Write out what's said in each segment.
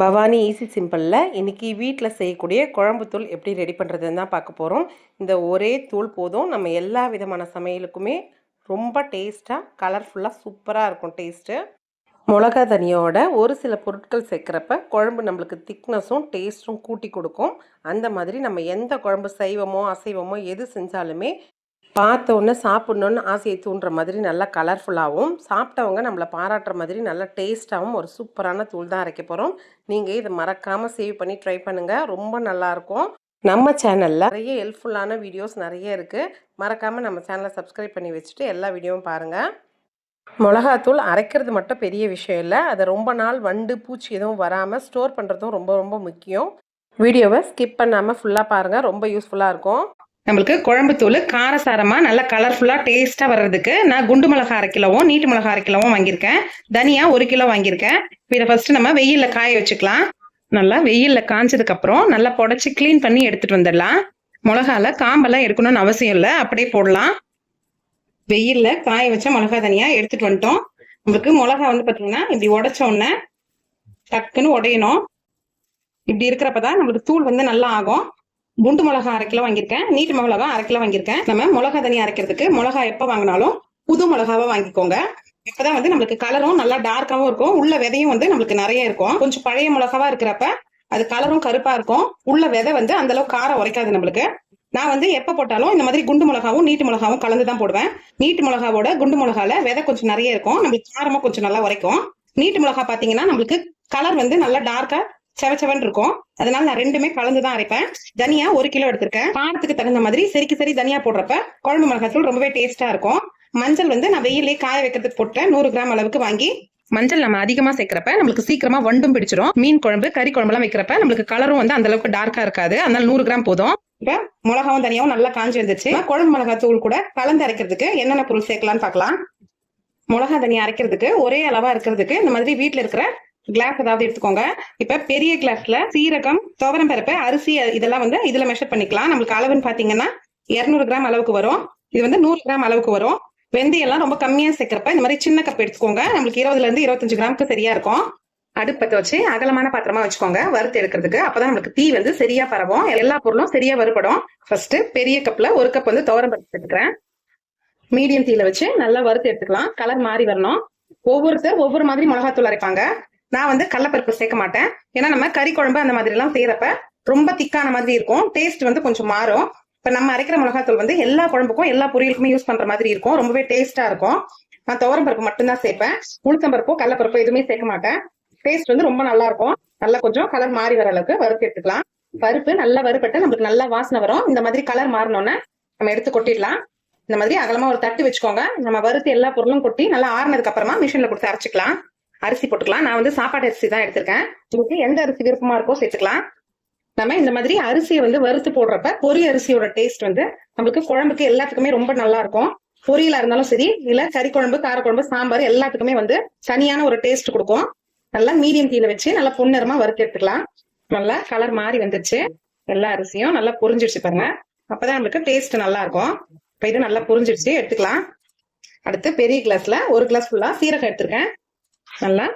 Bhavani easy சிம்பிளில் இன்றைக்கி வீட்டில் செய்யக்கூடிய குழம்பு தூள் எப்படி ரெடி பண்ணுறதுன்னு தான் பார்க்க போகிறோம் இந்த ஒரே தூள் போதும். நம்ம எல்லா விதமான சமையலுக்குமே ரொம்ப டேஸ்ட்டாக கலர்ஃபுல்லாக சூப்பராக இருக்கும் டேஸ்ட்டு மிளகா தனியோட ஒரு சில பொருட்கள் சேர்க்குறப்ப குழம்பு நம்மளுக்கு திக்னஸும் டேஸ்ட்டும் கூட்டி கொடுக்கும். அந்த மாதிரி நம்ம எந்த குழம்பு சைவமோ அசைவமோ எது செஞ்சாலுமே பார்த்த உடனே சாப்பிட்ணுன்னு ஆசையை தூண்டுற மாதிரி நல்லா கலர்ஃபுல்லாகவும் சாப்பிட்டவங்க நம்மளை பாராட்டுற மாதிரி நல்லா டேஸ்ட்டாகவும் ஒரு சூப்பரான தூள் தான் அரைக்க போகிறோம் நீங்கள் இதை மறக்காமல் சேவ் பண்ணி ட்ரை பண்ணுங்கள் ரொம்ப நல்லாயிருக்கும் நம்ம சேனலில் நிறைய ஹெல்ப்ஃபுல்லான வீடியோஸ் நிறைய இருக்குது மறக்காமல் நம்ம சேனலை சப்ஸ்கிரைப் பண்ணி வச்சுட்டு எல்லா வீடியோவும் பாருங்கள் மிளகாத்தூள் அரைக்கிறது மட்டும் பெரிய விஷயம் இல்லை. அதை ரொம்ப நாள் வண்டு பூச்சி எதுவும் வராமல் ஸ்டோர் பண்ணுறதும் ரொம்ப ரொம்ப முக்கியம். வீடியோவை ஸ்கிப் பண்ணாமல் ஃபுல்லாக பாருங்கள் ரொம்ப யூஸ்ஃபுல்லாக இருக்கும். நம்மளுக்கு குழம்பு தூள் காரசாரமாக நல்லா கலர்ஃபுல்லாக டேஸ்ட்டாக வர்றதுக்கு நான் குண்டு மிளகா அரை கிலோவும் நீட்டு மிளகா அரை கிலோவும் வாங்கியிருக்கேன். தனியா ஒரு கிலோ வாங்கியிருக்கேன். இதை ஃபர்ஸ்ட் நம்ம வெயிலில் காய வச்சுக்கலாம். நல்லா வெயிலில் காஞ்சதுக்கப்புறம் நல்லா புடச்சி க்ளீன் பண்ணி எடுத்துட்டு வந்துடலாம். மிளகால காம்பெல்லாம் எடுக்கணும்னு அவசியம் இல்லை. அப்படியே போடலாம். வெயிலில் காய வச்ச மிளகா தனியா எடுத்துட்டு வந்துட்டோம். நம்மளுக்கு மிளகா வந்து பார்த்தீங்கன்னா இப்படி உடைச்ச உடனே டக்குன்னு உடையணும். இப்படி இருக்கிறப்ப தான் நம்மளுக்கு தூள் வந்து நல்லா ஆகும். குண்டு மிளகா அரை கிலோ வாங்கியிருக்கேன். நீட்டு மிளகா அரை கிலோ வாங்கியிருக்கேன். நம்ம மிளகா தனியா அரைக்கிறதுக்கு மிளகா எப்போ வாங்கினாலும் புது மிளகாவை வாங்கிக்கோங்க. இப்பதான் வந்து நம்மளுக்கு கலரும் நல்லா டார்க்காவும் இருக்கும். உள்ள விதையும் வந்து நம்மளுக்கு நிறைய இருக்கும். கொஞ்சம் பழைய மிளகாவா இருக்கிறப்ப அது கலரும் கருப்பா இருக்கும். உள்ள விதை வந்து அந்த அளவுக்கு காரம் உரைக்காது நம்மளுக்கு. நான் வந்து எப்ப போட்டாலும் இந்த மாதிரி குண்டு மிளகாவும் நீட்டு மிளகாவும் கலந்து தான் போடுவேன். நீட்டு மிளகாவோட குண்டு மிளகால விதை கொஞ்சம் நிறைய இருக்கும். நம்மளுக்கு காரமா கொஞ்சம் நல்லா உரைக்கும். நீட்டு மிளகா பாத்தீங்கன்னா நம்மளுக்கு கலர் வந்து நல்லா டார்க்கா செவச்சவன் இருக்கும் அதனால நான் ரெண்டுமே கலந்து தான் அரைப்பேன். தனியா ஒரு கிலோ எடுத்திருக்கேன். காரத்துக்கு தகுந்த மாதிரி சரிக்கு சரி தனியா போடுறப்ப குழம்பு மிளகாத்தூள் ரொம்பவே டேஸ்டா இருக்கும். மஞ்சள் வந்து நான் வெயிலே காய வைக்கிறதுக்கு போட்டேன். நூறு கிராம் அளவுக்கு வாங்கி மஞ்சள் நம்ம அதிகமா சேர்க்கிறப்ப நம்மளுக்கு சீக்கிரமா வண்டும் பிடிச்சிரும். மீன் குழம்பு கறி குழம்புலாம் வைக்கிறப்ப நம்மளுக்கு கலரும் வந்து அந்த அளவுக்கு டார்க்கா இருக்காது. அதனால நூறு கிராம் போதும். இப்ப மிளகாவும் தனியாவும் நல்லா காஞ்சி வந்துச்சு குழம்பு மிளகா தூள் கூட கலந்து அரைக்கிறதுக்கு என்னென்ன பொருள் சேர்க்கலாம்னு பார்க்கலாம். மிளகா தனியா அரைக்கிறதுக்கு ஒரே அளவா இருக்கிறதுக்கு இந்த மாதிரி வீட்டுல இருக்கிற கிளாஸ் ஏதாவது எடுத்துக்கோங்க. இப்ப பெரிய கிளாஸ்ல சீரகம் துவரம் பருப்பு அரிசி இதெல்லாம் வந்து இதுல மெஷர் பண்ணிக்கலாம். நம்மளுக்கு அளவுன்னு பாத்தீங்கன்னா இருநூறு கிராம் அளவுக்கு வரும். இது வந்து நூறு கிராம் அளவுக்கு வரும். வெந்தயம் எல்லாம் ரொம்ப கம்மியா சேர்க்கிறப்ப இந்த மாதிரி சின்ன கப் எடுத்துக்கோங்க. நம்மளுக்கு இருபதுல இருந்து இருபத்தஞ்சு கிராமுக்கு சரியா இருக்கும். அடுப்பத்தை வச்சு அகலமான பாத்திரமா வச்சுக்கோங்க. வறுத்து எடுக்கிறதுக்கு. அப்பதான் நம்மளுக்கு தீ வந்து சரியா பரவும். எல்லா பொருளும் சரியா வறுபடும். ஃபர்ஸ்ட் பெரிய கப்ல ஒரு கப் வந்து துவரம் பருப்பு எடுத்துக்கிறேன் மீடியம் தீல வச்சு நல்லா வறுத்து எடுத்துக்கலாம். கலர் மாறி வரணும். ஒவ்வொருத்தர் ஒவ்வொரு மாதிரி மிளகாத்தூள் அரைப்பாங்க. நான் வந்து கடலப்பருப்பு சேர்க்க மாட்டேன். ஏன்னா நம்ம கறி குழம்பு அந்த மாதிரி எல்லாம் செய்யறப்ப ரொம்ப திக்கான மாதிரி இருக்கும். டேஸ்ட் வந்து கொஞ்சம் மாறும். இப்ப நம்ம அரைக்கிற மிளகாத்தூள் வந்து எல்லா குழம்புக்கும் எல்லா பொரியலுக்குமே யூஸ் பண்ற மாதிரி இருக்கும். ரொம்பவே டேஸ்டா இருக்கும். நான் துவரம் பருப்பு மட்டும்தான் சேர்ப்பேன். உளுத்தம் பருப்போ கடலப்பருப்போ எதுவுமே சேர்க்க மாட்டேன். டேஸ்ட் வந்து ரொம்ப நல்லா இருக்கும். நல்லா கொஞ்சம் கலர் மாறி வர அளவுக்கு வறுத்து எடுத்துக்கலாம். பருப்பு நல்லா வறுப்பட்டு நம்மளுக்கு நல்லா வாசனை வரும். இந்த மாதிரி கலர் மாறினோன்னே நம்ம எடுத்து கொட்டிடலாம். இந்த மாதிரி அகலமா ஒரு தட்டு வச்சுக்கோங்க. நம்ம வறுத்து எல்லா பொருளும் கொட்டி நல்லா ஆறுனதுக்கு அப்புறமா மிஷின்ல கொடுத்து அரைச்சிக்கலாம். அரிசி போட்டுக்கலாம். நான் வந்து சாப்பாடு அரிசி தான் எடுத்திருக்கேன். உங்களுக்கு எந்த அரிசி விருப்பமா இருக்கோ சேர்த்துக்கலாம். நம்ம இந்த மாதிரி அரிசியை வந்து வறுத்து போடுறப்ப பொரி அரிசியோட டேஸ்ட் வந்து நம்மளுக்கு குழம்புக்கு எல்லாத்துக்குமே ரொம்ப நல்லா இருக்கும். பொரியலா இருந்தாலும் சரி இல்ல கறி குழம்பு கார குழம்பு சாம்பார் எல்லாத்துக்குமே வந்து தனியான ஒரு டேஸ்ட் கொடுக்கும். நல்லா மீடியம் தீல வச்சு நல்லா பொன்னிறமா வறுத்து எடுத்துக்கலாம். நல்லா கலர் மாறி வந்துருச்சு. எல்லா அரிசியும் நல்லா புரிஞ்சிருச்சு பாருங்க. அப்பதான் நம்மளுக்கு டேஸ்ட் நல்லா இருக்கும். இப்ப இது நல்லா புரிஞ்சிருச்சு எடுத்துக்கலாம். அடுத்து பெரிய கிளாஸ்ல ஒரு கிளாஸ் ஃபுல்லா சீரகம் எடுத்திருக்கேன். நல்லா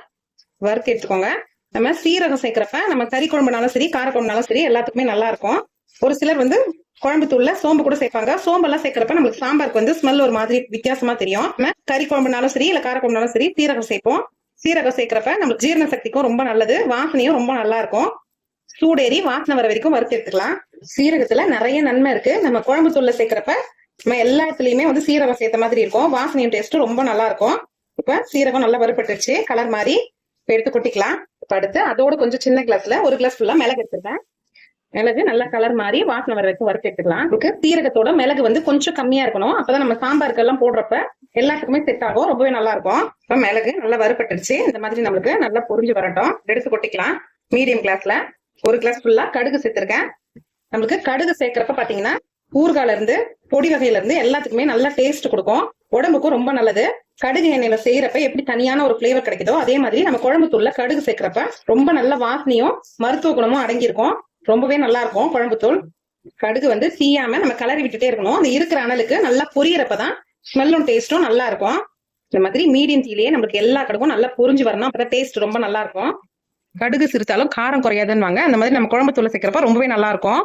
வறுத்து எடுத்துக்கோங்க. நம்ம சீரகம் சேர்க்கிறப்ப நம்ம கறி குழம்புனாலும் சரி கார குழம்புனாலும் சரி எல்லாத்துக்குமே நல்லா இருக்கும். ஒரு சிலர் வந்து குழம்பு தூள்ல சோம்பு கூட சேர்ப்பாங்க. சோம்பெல்லாம் சேர்க்கிறப்ப நம்மளுக்கு சாம்பாருக்கு வந்து ஸ்மெல் ஒரு மாதிரி வித்தியாசமா தெரியும். நம்ம கறி குழம்புனாலும் சரி இல்ல கார குழம்புனாலும் சரி சீரகம் சேர்ப்போம். சீரகம் சேர்க்கிறப்ப நம்மளுக்கு ஜீரண சக்திக்கும் ரொம்ப நல்லது வாசனையும் ரொம்ப நல்லா இருக்கும். சூடேறி வாசனை வர வரைக்கும் வறுத்து எடுத்துக்கலாம். சீரகத்துல நிறைய நன்மை இருக்கு. நம்ம குழம்பு தூள்ல சேர்க்கிறப்ப நம்ம எல்லாத்துலயுமே வந்து சீரகம் சேர்த்த மாதிரி இருக்கும். வாசனையும் டேஸ்ட்டும் ரொம்ப நல்லா இருக்கும். இப்ப சீரகம் நல்லா வறுபட்டுருச்சு. கலர் மாதிரி இப்ப எடுத்து கொட்டிக்கலாம். இப்ப அடுத்து அதோட கொஞ்சம் சின்ன கிளாஸ்ல ஒரு கிளாஸ் ஃபுல்லா மிளகு எடுத்துருக்கேன் மிளகு நல்லா கலர் மாதிரி வாசனை வர வரைக்கும் வறுத்து எடுத்துக்கலாம். இதுக்கு சீரகத்தோட மிளகு வந்து கொஞ்சம் கம்மியா இருக்கணும். அப்பதான் நம்ம சாம்பாருக்கு எல்லாம் போடுறப்ப எல்லாத்துக்குமே செட் ஆகும். ரொம்பவே நல்லா இருக்கும். இப்ப மிளகு நல்லா வறுபட்டுருச்சு. இந்த மாதிரி நம்மளுக்கு நல்லா பொரிஞ்சு வரட்டும். எடுத்து கொட்டிக்கலாம். மீடியம் கிளாஸ்ல ஒரு கிளாஸ் ஃபுல்லா கடுகு சேர்த்திருக்கேன். நம்மளுக்கு கடுகு சேர்க்கிறப்ப பாத்தீங்கன்னா ஊறுகால இருந்து பொடி வகையில இருந்து எல்லாத்துக்குமே நல்லா டேஸ்ட் கொடுக்கும். உடம்புக்கும் ரொம்ப நல்லது. கடுகு எண்ணெயில செய்யறப்ப எப்படி தனியான ஒரு ஃபிளேவர் கிடைக்குதோ அதே மாதிரி நம்ம குழம்பு தூள்ல கடுகு சேர்க்கிறப்ப ரொம்ப நல்ல வாசனையும் மருத்துவ குணமும் அடங்கியிருக்கும். ரொம்பவே நல்லா இருக்கும் குழம்பு தூள். கடுகு வந்து தீயாம நம்ம கலரி விட்டுட்டே இருக்கணும். அந்த இருக்கிற அனலுக்கு நல்லா பொரியறப்பதான் ஸ்மெல்லும் டேஸ்ட்டும் நல்லா இருக்கும். இந்த மாதிரி மீடியம் தீலேயே நம்மளுக்கு எல்லா கடுக்கும் நல்லா பொரிஞ்சு வரணும். அப்பதான் டேஸ்ட் ரொம்ப நல்லா இருக்கும். கடுகு சிரித்தாலும் காரம் குறையாதுன்னு அந்த மாதிரி நம்ம குழம்பு தூள் சேர்க்கிறப்ப ரொம்பவே நல்லா இருக்கும்.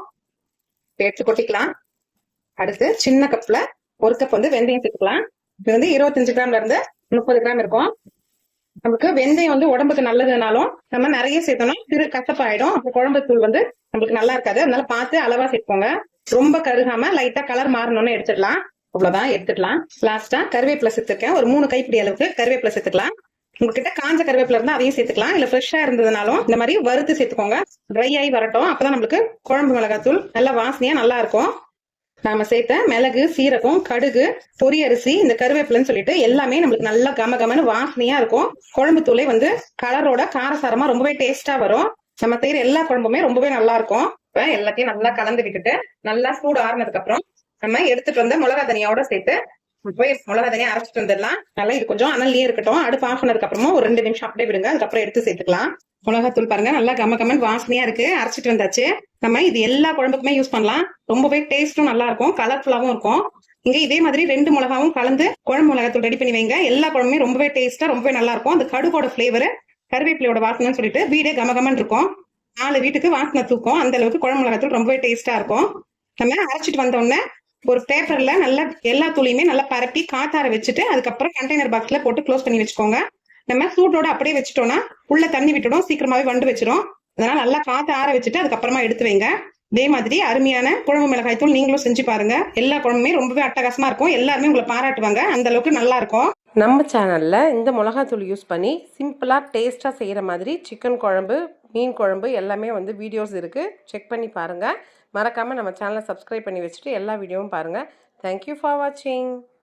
எடுத்து கொட்டிக்கலாம். அடுத்து சின்ன கப்ல ஒரு கப் வந்து வெந்தயம் சேர்த்துக்கலாம். இது வந்து இருபத்தஞ்சு கிராம்ல இருந்து முப்பது கிராம் இருக்கும். நமக்கு வெந்தயம் வந்து உடம்புக்கு நல்லதுனாலும் நம்ம நிறைய சேர்த்தோம்னா திரு கசப்பாயிடும். அப்புறம் குழம்பு தூள் வந்து நம்மளுக்கு நல்லா இருக்காது. அதனால பார்த்து அளவா சேர்த்துக்கோங்க. ரொம்ப கருகாம லைட்டா கலர் மாறணும்னு எடுத்துடலாம் அவ்வளவுதான் எடுத்துக்கலாம். லாஸ்டா கருவேப்பிலை சேர்த்துருக்கேன். ஒரு மூணு கைப்பிடி அளவுக்கு கருவேப்பிலை சேர்த்துக்கலாம். உங்ககிட்ட காஞ்ச கருவேப்பில இருந்தா அதையும் சேர்த்துக்கலாம். இல்ல ஃப்ரெஷ்ஷா இருந்ததுனாலும் இந்த மாதிரி வறுத்து சேர்த்துக்கோங்க. ட்ரை ஆகி வரட்டும். அப்பதான் நம்மளுக்கு குழம்பு மிளகாத்தூள் நல்லா வாசனையா நல்லா இருக்கும். நாம சேர்த்த மிளகு சீரகம் கடுகு பொரி அரிசி இந்த கருவேப்பிலன்னு சொல்லிட்டு எல்லாமே நம்மளுக்கு நல்லா கம கமன்னு வாசனையா இருக்கும். குழம்பு தூளை வந்து கலரோட காரசாரமா ரொம்பவே டேஸ்டா வரும். நம்ம செய்யற எல்லா குழம்புமே ரொம்பவே நல்லா இருக்கும். இப்ப எல்லாத்தையும் நல்லா கலந்து விட்டுட்டு நல்லா சூடு ஆறுனதுக்கு அப்புறம் நம்ம எடுத்துட்டு வந்த மிளகா தனியாவோட சேர்த்து போய் மிளகா தனியா அரைச்சிட்டு வந்துடலாம். நல்லா இது கொஞ்சம் அனல்லையே இருக்கட்டும். அடுப்பு ஆஃப் பண்ணதுக்கு அப்புறமா ஒரு ரெண்டு நிமிஷம் அப்படியே விடுங்க. அதுக்கப்புறம் எடுத்து சேர்த்துக்கலாம். மிளகாத்தூள் பாருங்க நல்லா கம கமன் வாசனையா இருக்கு. அரைச்சிட்டு வந்தாச்சு. நம்ம இது எல்லா குழம்புக்குமே யூஸ் பண்ணலாம். ரொம்பவே டேஸ்டும் நல்லா இருக்கும். கலர்ஃபுல்லாகவும் இருக்கும். இங்க இதே மாதிரி ரெண்டு மிளகாவும் கலந்து குழம்பு மிளகாத்தூள் ரெடி பண்ணி வைங்க. எல்லா குழம்புமே ரொம்பவே டேஸ்டா ரொம்பவே நல்லா இருக்கும். அந்த கடுகோட ஃபிளேவர் கருவேப்பிலையோட வாசனைன்னு சொல்லிட்டு வீடே கமகமன் இருக்கும். நாலு வீட்டுக்கு வாசனை தூக்கும். அந்த அளவுக்கு குழம்பு மிளகாத்தூள் ரொம்பவே டேஸ்டா இருக்கும். நம்ம அரைச்சிட்டு வந்தோடனே ஒரு பேப்பர்ல நல்லா எல்லா தூளையுமே நல்லா பரப்பி காத்தார வச்சுட்டு அதுக்கப்புறம் கண்டெய்னர் பாக்ஸ்ல போட்டு க்ளோஸ் பண்ணி வச்சுக்கோங்க. நம்ம சூட்டோட அப்படியே வச்சுட்டோம்னா உள்ள தண்ணி விட்டுடும். சீக்கிரமாவே வண்டு வச்சிரும். அதனால நல்லா காத்து ஆற வச்சுட்டு அதுக்கப்புறமா எடுத்து வைங்க. இதே மாதிரி அருமையான குழம்பு மிளகாய் தூள் நீங்களும் செஞ்சு பாருங்க. எல்லா குழம்புமே ரொம்பவே அட்டகாசமா இருக்கும். எல்லாருமே உங்களை பாராட்டுவாங்க. அந்த அளவுக்கு நல்லா இருக்கும். நம்ம சேனலில் இந்த மிளகாத்தூள் யூஸ் பண்ணி சிம்பிளாக டேஸ்ட்டாக செய்கிற மாதிரி சிக்கன் குழம்பு மீன் குழம்பு எல்லாமே வந்து வீடியோஸ் இருக்குது செக் பண்ணி பாருங்கள் மறக்காமல் நம்ம சேனலை சப்ஸ்கிரைப் பண்ணி வச்சுட்டு எல்லா வீடியோவும் பாருங்கள் தேங்க்யூ ஃபார் வாட்சிங்